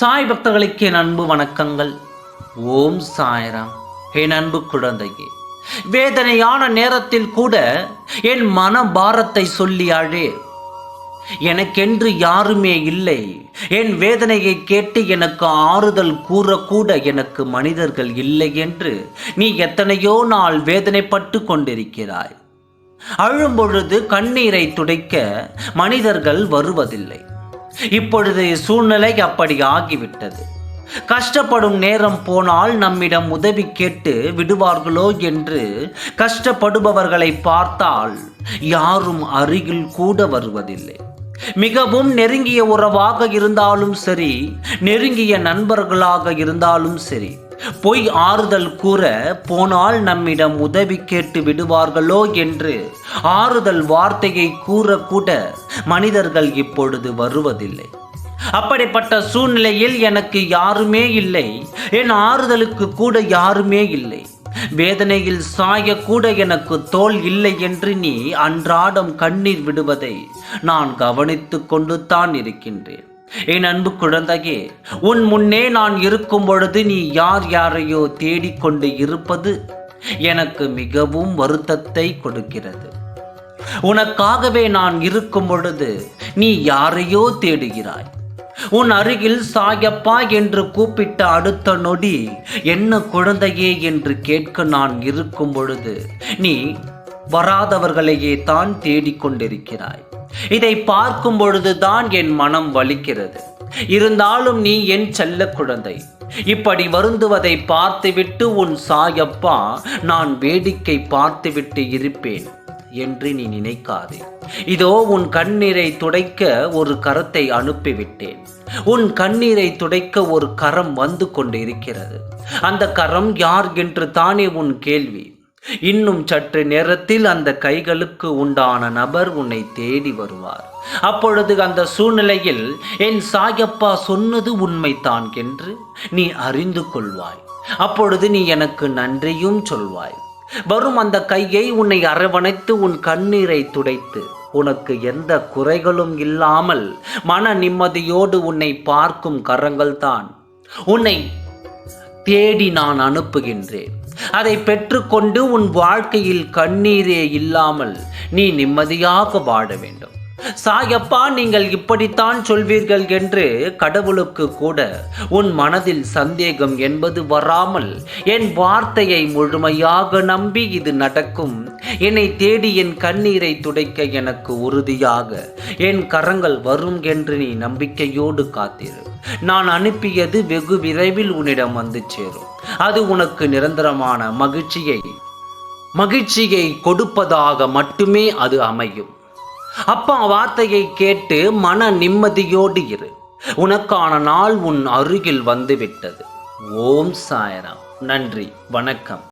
சாய் பக்தர்களுக்கு என் அன்பு வணக்கங்கள். ஓம் சாய்ராம். என் அன்பு குழந்தையே வேதனையான நேரத்தில் கூட என் மன பாரத்தை சொல்லி அழே எனக்கென்று யாருமே இல்லை. என் வேதனையை கேட்டு எனக்கு ஆறுதல் கூறக்கூட எனக்கு மனிதர்கள் இல்லை என்று நீ எத்தனையோ நாள் வேதனைப்பட்டு கொண்டிருக்கிறாய். அழும்பொழுது கண்ணீரை துடைக்க மனிதர்கள் வருவதில்லை. இப்பொழுது சூழ்நிலை அப்படி ஆகிவிட்டது. கஷ்டப்படும் நேரம் போனால் நம்மிடம் உதவி கேட்டு விடுவார்களோ என்று கஷ்டப்படுபவர்களை பார்த்தால் யாரும் அருகில் கூட வருவதில்லை. மிகவும் நெருங்கிய உறவாக இருந்தாலும் சரி நெருங்கிய நண்பர்களாக இருந்தாலும் சரி பொய் ஆறுதல் கூற போனால் நம்மிடம் உதவி கேட்டு விடுவார்களோ என்று ஆறுதல் வார்த்தையை கூறக்கூட மனிதர்கள் இப்பொழுது வருவதில்லை. அப்படிப்பட்ட சூழ்நிலையில் எனக்கு யாருமே இல்லை. என் ஆறுதலுக்கு கூட யாருமே இல்லை. வேதனையில் சாய கூட எனக்கு தோல் இல்லை என்று நீ அன்றாடம் கண்ணீர் விடுவதை நான் கவனித்து கொண்டு தான் இருக்கின்றேன். என் அன்பு குழந்தையே உன் முன்னே நான் இருக்கும் பொழுது நீ யார் யாரையோ தேடிக்கொண்டு இருப்பது எனக்கு மிகவும் வருத்தத்தை கொடுக்கிறது. உனக்காகவே நான் இருக்கும் பொழுது நீ யாரையோ தேடுகிறாய். உன் அருகில் சாயப்பா என்று கூப்பிட்ட அடுத்த நொடி என்ன குழந்தையே என்று கேட்க நான் இருக்கும் பொழுது நீ வராதவர்களையே தான் தேடிக்கொண்டிருக்கிறாய் இதை பார்க்கும் பொழுதுதான் என் மனம் வலிக்கிறது. இருந்தாலும் நீ என் செல்ல குழந்தை. இப்படி வருந்துவதை பார்த்துவிட்டு உன் சாயப்பா நான் வேடிக்கை பார்த்துவிட்டு இருப்பேன். என்று நீ நினைக்காதே. இதோ உன் கண்ணீரை துடைக்க ஒரு கரத்தை அனுப்பிவிட்டேன். உன் கண்ணீரை துடைக்க ஒரு கரம் வந்து கொண்டு இருக்கிறது அந்த கரம் யார் என்று தானே உன் கேள்வி. இன்னும் சற்று நேரத்தில் அந்த கைகளுக்கு உண்டான நபர் உன்னை தேடி வருவார். அப்பொழுது அந்த சூழ்நிலையில் என் சாயப்பா சொன்னது உண்மைதான் என்று நீ அறிந்து கொள்வாய். அப்பொழுது நீ எனக்கு நன்றியும் சொல்வாய். வரும் அந்த கையை உன்னை அரவணைத்து உன் கண்ணீரை துடைத்து. உனக்கு எந்த குறைகளும் இல்லாமல் மன நிம்மதியோடு உன்னை பார்க்கும் கரங்கள்தான் உன்னை தேடி நான் அனுப்புகின்றேன். அதை பெற்றுக்கொண்டு உன் வாழ்க்கையில் கண்ணீரே இல்லாமல் நீ நிம்மதியாக வாழ வேண்டும். சாயப்பா நீங்கள் இப்படித்தான் சொல்வீர்கள் என்று கடவுளுக்கு கூட உன் மனதில் சந்தேகம் என்பது வராமல் என் வார்த்தையை முழுமையாக நம்பி இது நடக்கும். என்னை தேடி என் கண்ணீரை துடைக்க எனக்கு உறுதியாக என் கரங்கள் வரும் என்று நீ நம்பிக்கையோடு காத்திரு. நான் அனுப்பியது வெகு விரைவில் உன்னிடம் வந்து சேரும். அது உனக்கு நிரந்தரமான மகிழ்ச்சியை மகிழ்ச்சியை கொடுப்பதாக மட்டுமே அது அமையும். அப்பா வார்த்தையை கேட்டு மன நிம்மதியோடு இரு. உனக்கான நாள் உன் அருகில் வந்துவிட்டது. ஓம் சாயராம். நன்றி. வணக்கம்.